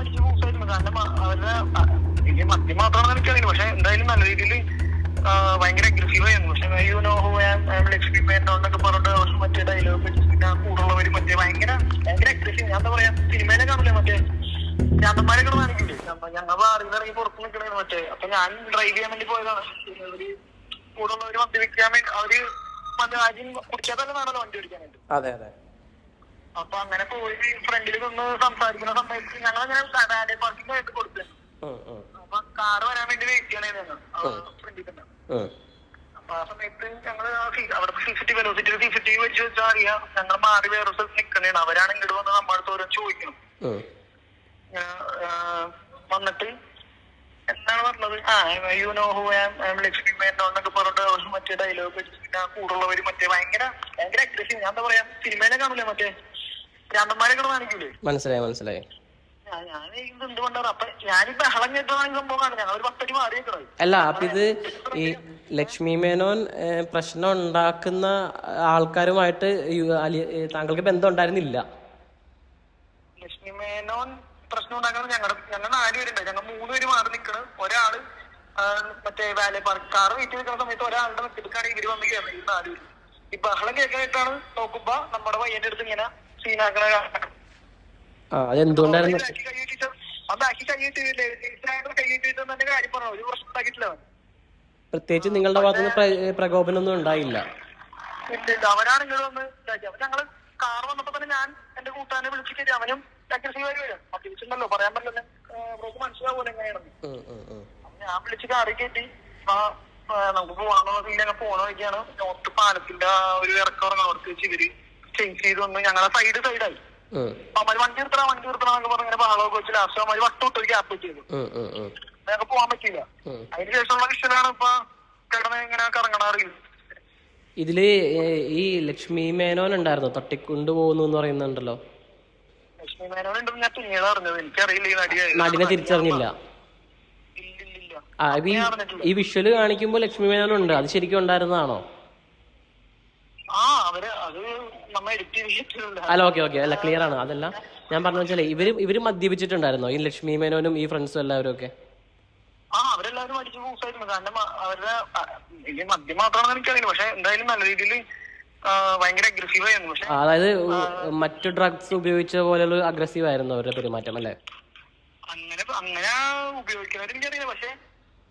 അടിച്ച് പൂസായിരുന്നു മദ്യം മാത്രമാണെന്ന് എനിക്കറിയില്ല. പക്ഷെ എന്തായാലും നല്ല രീതിയിൽ ഭയങ്കര അഗ്രസീവ് ആയിരുന്നു. പക്ഷെ യു നോ ഹു പറഞ്ഞിട്ട് അവർ മറ്റേ ഡയലോഗ് പിന്നെ ആ കൂടുള്ളവര് മറ്റേ ഭയങ്കര ഭയങ്കര അഗ്രസീവ് ഞാൻ എന്താ പറയാ സിനിമയിലെ കാണില്ല മറ്റേ? ചാത്തന്മാരൊക്കെ കാണിക്കില്ലേ? ഞങ്ങൾ ബാറിൽ ഇറങ്ങി പുറത്ത് നിൽക്കണേ മറ്റേ. അപ്പൊ ഞാൻ ഡ്രൈവ് ചെയ്യാൻ വേണ്ടി പോയതാണ്. അവർ കൂടുള്ളവര് മദ്യപിക്കാൻ വേണ്ടി അവർ മദ്യ വണ്ടി ഓടിക്കാനായിട്ട്. അതെ അതെ. അപ്പൊ അങ്ങനെ പോയി ഫ്രണ്ടിൽ നിന്ന് സംസാരിക്കുന്ന സമയത്ത് ഞങ്ങൾ അങ്ങനെ പാർക്കിംഗ് ആയിട്ട് കൊടുത്തു. അപ്പൊ കാർ വരാൻ വേണ്ടി വെയിറ്റ് ചെയ്യണേന്ന് ഫ്രണ്ടിൽ തന്നെ. അപ്പൊ ആ സമയത്ത് ഞങ്ങൾ ആ സി- അവിടുത്തെ സി സി വെലോസിറ്റി സിസിടി വെച്ച് വെച്ചാൽ അറിയാം. ഞങ്ങൾ മാറി വേറെ സ്ഥലത്ത് നിൽക്കണേണ് അവരാണ് ഇങ്ങോട്ട് വന്ന് നമ്മളടുത്ത് ഓരോ ചോദിക്കണം. വന്നിട്ട് എന്താണ് പറഞ്ഞത്? ആ you know who Lakshmi Menon എന്നൊക്കെ പറഞ്ഞിട്ട് മറ്റേ ഡയലോഗ് വെച്ചിട്ട് ആ കൂടുള്ളവര് മറ്റേ ഭയങ്കര ഭയങ്കര അഗ്രസീവ് ഞാൻ എന്താ പറയാ സിനിമയിലെ കാണില്ല മറ്റേ? മനസ്സിലായി മനസ്സിലായി. അല്ല അപ്പൊ ഇത് ഈ ലക്ഷ്മി മേനോൻ പ്രശ്നം ഉണ്ടാക്കുന്ന ആൾക്കാരുമായിട്ട് താങ്കൾക്ക് ബന്ധം ഉണ്ടായിരുന്നില്ല. ലക്ഷ്മി മേനോൻ പ്രശ്നം ഉണ്ടാക്കുന്നത് ഞങ്ങളുടെ ഞങ്ങൾ നാലുപേരുണ്ട് ഞങ്ങൾ മൂന്നുപേര് മാറി നിൽക്കണം ഒരാൾ മറ്റേ വാലേ പാർക്ക് കാർ വെയിറ്റ് നിൽക്കുന്ന സമയത്ത് ഒരാളുടെ ഇവർ വന്ന് കയറുന്നത് ഈ നാലുപേര് ഈ ബഹളം കേൾക്കാനായിട്ടാണ് നോക്കുമ്പോ നമ്മുടെ പയ്യന്റെ അടുത്ത് ഇങ്ങനെ സീനാക്കണ ആ അത് എന്തുകൊണ്ടായിരുന്നു ബാക്കി കൈയിട്ടിട്ട് ആ ബാക്കി കൈയിട്ടില്ലേ കൈയിട്ടിട്ട് തന്നെ കാര്യം പറഞ്ഞു? ഒരു പ്രശ്നം ഉണ്ടാക്കിയിട്ടില്ല അവൻ. പ്രത്യേകിച്ച് നിങ്ങളുടെ ഭാഗത്തുനിന്ന് പ്രകോപനം ഒന്നും ഉണ്ടായില്ല. വന്ന് ഞങ്ങൾ കാർ വന്നപ്പോ തന്നെ ഞാൻ എന്റെ കൂട്ടാനെ വിളിച്ചിട്ട് അവനും മദ്യപിച്ചിട്ടുണ്ടല്ലോ പറയാൻ പറ്റില്ല. ബ്രോക്ക് മനസ്സിലാവൂല എങ്ങനെയാണെന്ന്? ഞാൻ വിളിച്ച് കാറി കയറ്റി. നമുക്ക് പോവാന്നുള്ള ഇല്ലെങ്കിൽ പോണ വഴിക്കാണ്. നോർത്ത് പാലത്തിന്റെ ഒരു ഇറക്കം ഇറങ്ങണോർക്ക് വെച്ച് ഇവർ ചേഞ്ച് ചെയ്ത് വന്ന് ഞങ്ങളെ സൈഡ് സൈഡായി അവർ വണ്ടി നിർത്തണം വണ്ടി നിർത്തണം എന്നൊക്കെ പറഞ്ഞ ബഹളമൊക്കെ വെച്ച് ലാസ്റ്റ് അവർ വട്ടോട്ട് ഒരു ഗ്യാപ്പ് ചെയ്തു ഞങ്ങൾക്ക് പോവാൻ പറ്റിയില്ല. അതിന് ശേഷമുള്ള വിഷയമാണ് ഇപ്പൊ കിടന്ന് ഇങ്ങനെ കറങ്ങണ അറിയില്ല ഇതിൽ ഈ ലക്ഷ്മി മേനോൻ ഉണ്ടായിരുന്നു? തട്ടിക്കൊണ്ടു പോകുന്നു എന്ന് പറയുന്നുണ്ടല്ലോ. ലക്ഷ്മി മേനോൻ ഉണ്ടെന്ന് ഞാൻ പിന്നീട് അറിഞ്ഞത്. എനിക്കറിയില്ല ഈ നടിയായി നടിനെ തിരിച്ചറിഞ്ഞില്ല. ഈ വിഷ്വൽ വിഷ്വൽ കാണിക്കുമ്പോ ലക്ഷ്മി മേനോൻ ഉണ്ട്. അത് ശരിക്കും ഉണ്ടായിരുന്നതാണോ? ആ അവർ അത് അല്ല ഓക്കെ ഓക്കെ അല്ല ക്ലിയർ ആണ്. അതല്ല ഞാൻ പറഞ്ഞു വെച്ചാലേ ഇവർ ഇവർ മദ്യപിച്ചിട്ടുണ്ടായിരുന്നോ? ഈ ലക്ഷ്മി മേനോനും ഈ ഫ്രണ്ട്സും എല്ലാവരും ഒക്കെ? ആ അവരെല്ലാവരും അടിച്ച് പൂസായിരുന്നു കാരണം അവരുടെ മദ്യം മാത്രമാണെന്ന് എനിക്കറിയില്ല. പക്ഷെ എന്തായാലും നല്ല രീതിയിൽ ഭയങ്കര അഗ്രസീവ് ആയിരുന്നു. പക്ഷെ അതായത് മറ്റു ഡ്രഗ്സ് ഉപയോഗിച്ച പോലെയുള്ള അഗ്രസീവ് ആയിരുന്നു അവരുടെ പെരുമാറ്റം അല്ലേ? അങ്ങനെ അങ്ങനെ ഉപയോഗിക്കുന്നവർ എനിക്കറിയില്ല. പക്ഷെ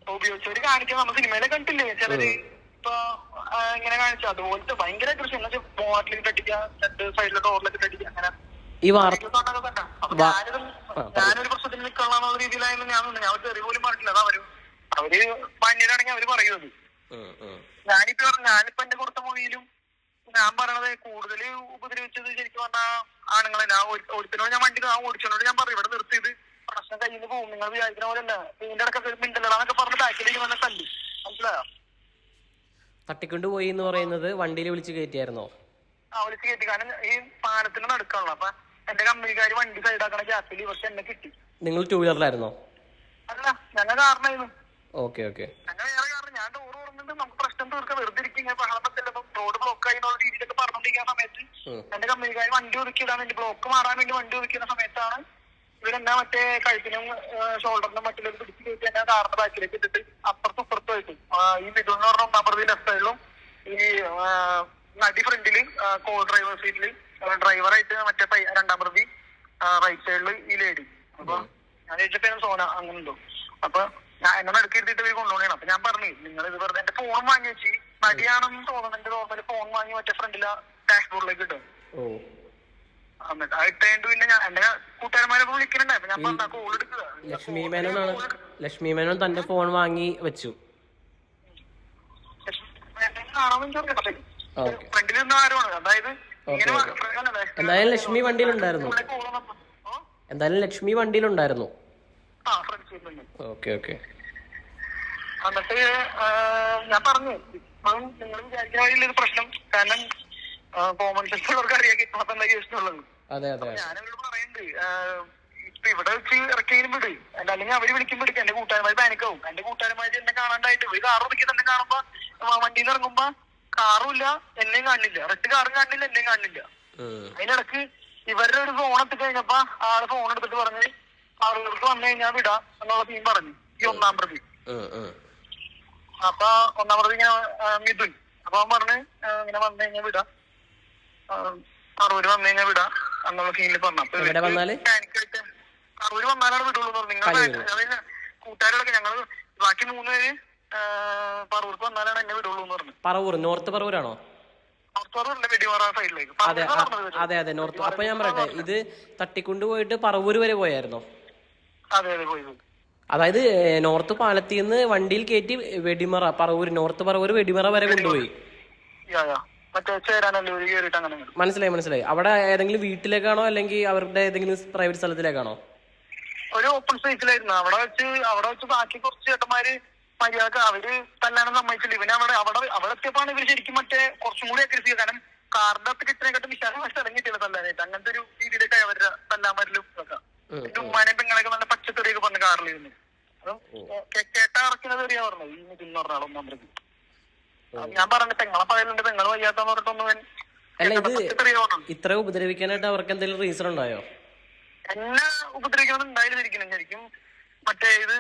ഉപയോഗിച്ചവര് കാണിക്കാൻ നമ്മൾ സിനിമയിലെ കണ്ടില്ലേ ചിലര് ഇപ്പൊ ഇങ്ങനെ കാണിച്ചു? അതുപോലത്തെ ഭയങ്കര കൃഷി എന്ന് വെച്ചാൽ മോട്ടിലേക്ക് അടിക്കുക രണ്ട് സൈഡിലെ ഡോറിലേക്ക് അടിക്കുക അങ്ങനെ. ഈ വാർത്ത അപ്പൊ ഞാനിത് ഞാനൊരു പ്രശ്നത്തിന് നിൽക്കാനുള്ള രീതിയിലായിരുന്നു ഞാൻ. ഞാൻ ഒരു തെറി പോലും പറഞ്ഞില്ല അത് അവർ അവർ മാന്യരാണെങ്കിൽ അവർ പറയുന്നത്. ഞാനിപ്പോ പറഞ്ഞ- ഞാനിപ്പോ എന്റെ കൊടുത്ത മൊഴിയിലും ഞാൻ പറയണത് കൂടുതൽ ഉപദ്രവിച്ചത് ശരിക്കും പറഞ്ഞാ ആണുങ്ങളെ. ഞാൻ ഒരുത്തിനോട് ഞാൻ വണ്ടി ഞാൻ ഓടിച്ചോട് ഞാൻ പറയും ഇവിടെ നിർത്തിയത് പ്രശ്നം കയ്യിൽ നിന്ന് പോകും. നിങ്ങൾ വിചാരിക്കുന്ന പോലെ അല്ല. ഇതിന്റെ ഇടയ്ക്കൊക്കെ മിണ്ടലടാന്നൊക്കെ പറഞ്ഞ് ബാക്കിലേക്ക് വന്ന തല്ലി. മനസ്സിലായോ? തട്ടിക്കൊണ്ടു പോയി എന്ന് പറയുന്നത് വണ്ടിയിൽ വിളിച്ച് കയറ്റിയായിരുന്നോ ആ വിളിച്ച് കയറ്റി കാരണം ഈ പാലത്തിന് നടക്കാണല്ലോ. അപ്പൊ എന്റെ കമ്പനിക്കാര് വണ്ടി സൈഡാക്കണ ഗ്യാപ്പിൽ പക്ഷെ എന്നെ കിട്ടി. നിങ്ങൾ ടൂ വീലറിലായിരുന്നോ അല്ല ഞങ്ങൾ കാരണമായിരുന്നു ഓക്കെ ഓക്കെ. ഞങ്ങൾ വേറെ കാരണം ഞാൻ നമുക്ക് പ്രശ്നം തീർക്കാൻ വെറുതെ റോഡ് ബ്ലോക്ക് ആയി എന്നുള്ള രീതിയിലൊക്കെ പറഞ്ഞോണ്ടിരിക്കുന്ന സമയത്ത് ഉം. എന്റെ കമ്പനിക്കാർ വണ്ടി ബ്ലോക്ക് മാറാൻ വേണ്ടി വണ്ടി ഒതുക്കുന്ന സമയത്താണ് ഇവരെന്നാ മറ്റേ കഴുത്തിനും ഷോൾഡറിനും മറ്റുള്ള പിടിച്ച് കയറ്റി എന്നെ കാറിന്റെ ബാക്കിലേക്ക് ഇട്ടിട്ട് അപ്പുറത്തും ഇപ്പുറത്തും ആയിട്ട് ഈ മിഥുൻ എന്ന് പറഞ്ഞ ഒന്നാം പ്രതി ലെഫ്റ്റ് സൈഡിലും ഈ നടി ഫ്രണ്ടിൽ കോ ഡ്രൈവർ സീറ്റിൽ ഡ്രൈവറായിട്ട് മറ്റേ രണ്ടാം പ്രതി റൈറ്റ് സൈഡിൽ ഈ ലേഡി അപ്പൊ ഞാൻ ചോദിച്ചപ്പോ സോന അങ്ങനെ ഉണ്ടോ അപ്പൊ ഞാൻ എന്നെ നടുക്കിരുത്തിട്ട് പോയി കൊണ്ടുപോകണം അപ്പൊ ഞാൻ പറഞ്ഞു നിങ്ങൾ ഇത് വെറുതെ എന്റെ ഫോൺ വാങ്ങി വെച്ച്. നടിയാണെന്ന് തോന്നുന്നു എന്റെ ഫോൺ വാങ്ങി മറ്റേ ഫ്രണ്ടിലെ ഡാഷ്ബോർഡിലേക്ക് ഇട്ടു. എന്നിട്ട് അത് ഇട്ടേണ്ട് പിന്നെ ഞാൻ എന്റെ ഞാൻ കോൾ എടുക്കുക ലക്ഷ്മി മേനോനാണ് ലക്ഷ്മി മേനോൻ തന്റെ ഫോൺ വാങ്ങി വെച്ചു ഓക്കെ ഫ്രണ്ടിൽ നിന്ന് ആരുമാണ് അതായത് ഇങ്ങനെ ഓക്കേ. ഫ്രണ്ട് അല്ലേ? എന്തായാലും ലക്ഷ്മി വണ്ടിയിലുണ്ടായിരുന്നു? എന്തായാലും ലക്ഷ്മി വണ്ടിയിലുണ്ടായിരുന്നു. ആ ഫ്രണ്ട് സീറ്റിലുണ്ട് ഓക്കെ ഓക്കെ. എന്നിട്ട് ഞാൻ പറഞ്ഞു. ഇപ്പം നിങ്ങൾ വിചാരിക്കുന്ന വഴിയിലൊരു പ്രശ്നം. കാരണം കോമൺ സെൻസ് ഉള്ളവർക്ക് അറിയാം ഇപ്പൊ എന്താ അതെ ഞാനവരോട് പറയുന്നുണ്ട് ഇപ്പൊ ഇവിടെ വെച്ച് ഇറക്കിയതിനും വിട്. അല്ല അല്ലെങ്കിൽ അവർ വിളിക്കുമ്പോൾ എടുക്കും. എന്റെ കൂട്ടുകാരന്മാർ പാനിക്കാവും എന്റെ കൂട്ടുകാരന്മാര് എന്നെ കാണാണ്ടായിട്ട് ഒരു കാർ ഒതുക്കി തന്നെ കാണുമ്പോ വണ്ടിയിൽ ഇറങ്ങുമ്പോ കാറും ഇല്ല എന്നെയും കാണില്ല. റെഡ് കാറും കാണില്ല എന്നെയും കാണില്ല. അതിനിടക്ക് ഇവരുടെ ഒരു ഫോൺ എത്തി കഴിഞ്ഞപ്പോ ആൾ ഫോൺ എടുത്തിട്ട് പറഞ്ഞ് ആൾ പറവൂർക്ക് വന്നു കഴിഞ്ഞാൽ വിടാം എന്നുള്ള സീൻ പറഞ്ഞു. ഈ ഒന്നാം പ്രതി. അപ്പൊ ഒന്നാം പ്രതി ഇങ്ങനെ മിഥുൻ. അപ്പൊ അവൻ പറഞ്ഞ് ഇങ്ങനെ വന്നു കഴിഞ്ഞാൽ വിടാം. അറുപത് വന്നു കഴിഞ്ഞാൽ വിടാം എന്നുള്ള സീനിൽ പറഞ്ഞു. അപ്പൊ പറവൂര് വന്നാലാണ് വിടുള്ളൂ നിങ്ങൾ കൂട്ടുകാരോടൊക്കെ ഞങ്ങൾ ബാക്കി മൂന്ന് പേര് പറവൂർക്ക് വന്നാലാണ് എന്നെ വിടുള്ളൂ എന്ന് പറഞ്ഞു. പറവൂർ നോർത്ത് പറവൂരാണോ? അതെ അതെ അതെ നോർത്ത്. അപ്പൊ ഞാൻ പറയട്ടെ ഇത് തട്ടിക്കൊണ്ട് പോയിട്ട് പറവൂര് വരെ പോയായിരുന്നോ? അതെ അതെ പോയി പോയി. അതായത് നോർത്ത് പാലത്തിൽ നിന്ന് വണ്ടിയിൽ കയറ്റി വെടിമറ പറവൂർ നോർത്ത് പറവൂർ വെടിമറ വരെ കൊണ്ടുപോയി. മനസ്സിലായി മനസ്സിലായി. അവിടെ ഏതെങ്കിലും വീട്ടിലേക്കാണോ അല്ലെങ്കിൽ അവരുടെ ഏതെങ്കിലും പ്രൈവറ്റ് സ്ഥലത്തിലേക്കാണോ? ഒരു ഓപ്പൺ സ്പേസിലായിരുന്നു അവിടെ വെച്ച് അവിടെ വെച്ച് ബാക്കി കുറച്ച് ചേട്ടന്മാര് മര്യാദ അവർ തല്ലാനും സമ്മതിച്ചില്ല. ഇവന് അവിടെ അവിടെ അവിടെ എത്തിയപ്പോഴാണ് ഇവർ ശരിക്കും മറ്റേ കുറച്ചും കൂടി അഗ്രസീവ് കാരണം കാറിന്റെ അത്ര കിട്ടുന്നതിനെക്കാട്ടും വിശാലമായ സ്ഥലം ഇറങ്ങിയിട്ടില്ല തല്ലാനായിട്ട്. അങ്ങനത്തെ ഒരു രീതിയിലൊക്കെ അവരുടെ തല്ലാൻ വരലും ഉമ്മാനെ എന്റെ പെങ്ങളൊക്കെ നല്ല പച്ചക്കറിയൊക്കെ പറഞ്ഞ കാറിൽ ഇരുന്ന് കേട്ടാ ഇറക്കുന്നത് എറിയാ പറഞ്ഞത്. ഈ നിതിൻ എന്ന് പറഞ്ഞ പ്രതി ഞാൻ പറഞ്ഞ പെങ്ങളെ പകലുണ്ട് പെങ്ങൾ വയ്യാത്ത പറഞ്ഞിട്ടൊന്നും അല്ല ഇത് ഇത്ര ഉപദ്രവിക്കാനായിട്ട് അവർക്ക് എന്തെങ്കിലും റീസൺ ഉണ്ടായോ? എന്നെ ഉപദ്രവിക്കുന്നത് ഉണ്ടായിരുന്നിരിക്കണം. ശരിക്കും മറ്റേ ഇത്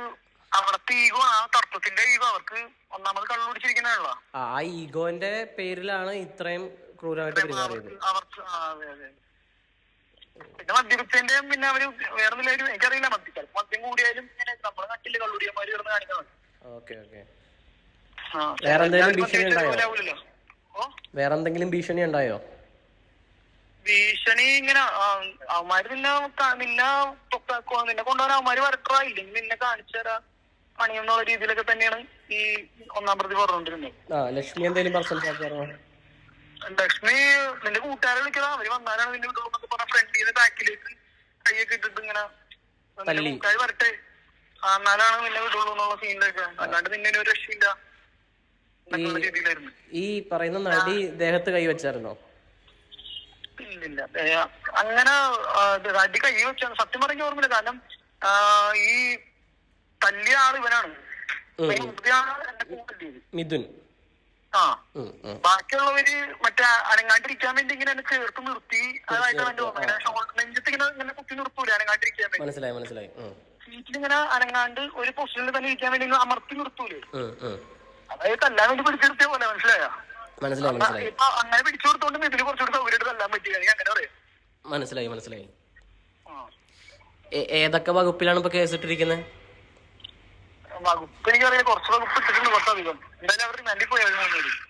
അവിടത്തെ ഈഗോ ആ തർക്കത്തിന്റെ ഈഗോ അവർക്ക് ഒന്നാമത് കള്ളുപിടിച്ചിരിക്കണല്ലോ ആ ഈഗോന്റെ പേരിലാണ് ഇത്രയും ക്രൂരമായിട്ട് പെരുമാറിയത് അവർക്ക് അതെ അതെ പിന്നെ മദ്യപിച്ചതിന്റെ പിന്നെ അവർ വേറെ എനിക്കറിയില്ല ചിലപ്പോ മദ്യം കൂടിയാലും ഇങ്ങനെ നമ്മളെ നാട്ടിൽ കള്ളുടിയന്മാര് കിടന്ന് കാണിക്കുന്നത് ഓക്കെ ഓക്കെ. ആ. വേറെ എന്തെങ്കിലും ഞാൻ ഭീഷണി ഉണ്ടായോ? പോലെ വേറെ എന്തെങ്കിലും ഭീഷണി ഉണ്ടായോ? ഭീഷണി ഇങ്ങനെ അവന്മാര് നിന്നെ നിന്നെ നിന്നെ കൊണ്ടുപോകാൻ അവന്മാര് വരട്ടാ ഇല്ലെങ്കിൽ നിന്നെ കാണിച്ചു തരാ പണിയെന്നുള്ള രീതിയിലൊക്കെ തന്നെയാണ് ഈ ഒന്നാം പ്രതി പറഞ്ഞുകൊണ്ടിരുന്നത്. ആ ലക്ഷ്മി എന്തെങ്കിലും നിന്റെ കൂട്ടുകാരെ വിളിക്കതാ അവർ വന്നാലാണ് നിന്റെ എന്നൊക്കെ പറഞ്ഞ ഫ്രണ്ടിൽ ബാക്കിലേക്ക് കൈയൊക്കെ ഇട്ടിട്ട് ഇങ്ങനെ നിന്റെ കൂട്ടുകാർ വരട്ടെ. എന്നാലാണ് നിന്നെ വിടുള്ളൂ എന്നുള്ള സീനിലൊക്കെ അല്ലാണ്ട് നിന്നെ ഒരു രക്ഷയില്ല ഈ പറയുന്ന നടി ദേഹത്ത് കൈവച്ചായിരുന്നോ ഇല്ലില്ല. അങ്ങനെ അടി കൈ വെച്ചാണ്. സത്യം പറഞ്ഞ ഓർമ്മയില്ല. കാരണം ഈ തല്ലിയ ആൾ ഇവനാണ് മിഥുൻ. ആ. ബാക്കിയുള്ളവര് മറ്റേ അനങ്ങാണ്ടിരിക്കാൻ വേണ്ടി ഇങ്ങനെ എന്നെ ചേർത്ത് നിർത്തി. അതായിട്ടാണ് എന്റെ ഓർമ്മ. ഇങ്ങനെ നെഞ്ചത്ത് ഇങ്ങനെ ഇങ്ങനെ കുത്തി നിർത്തൂല അനങ്ങാണ്ടിരിക്കാൻ വേണ്ടി. മനസ്സിലായി മനസ്സിലായി. സീറ്റിൽ ഇങ്ങനെ അനങ്ങാണ്ട് ഒരു പൊസിഷനിൽ തന്നെ ഇരിക്കാൻ വേണ്ടി അമർത്തി നിർത്തൂലേ. അതായത് തല്ലാൻ വേണ്ടി പിടിച്ചെടുത്തേ പോലെ മനസ്സിലായോ? ഇപ്പൊ അങ്ങനെ പിടിച്ചു കൊടുത്തോണ്ട് ഇതിൽ കുറച്ചുകൂടി സൗകര്യം തല്ലാൻ അങ്ങനെ പറയാം. മനസ്സിലായി മനസ്സിലായി. ഏതൊക്കെ വകുപ്പിലാണ് ഇപ്പൊ കേസിട്ടിരിക്കുന്നത് വകുപ്പ് എനിക്കറിയാം കുറച്ച് വകുപ്പ് ഇട്ടിട്ടുണ്ട് കുറച്ചധികം. എന്തായാലും അവർ നല്ല പോയായിരുന്നു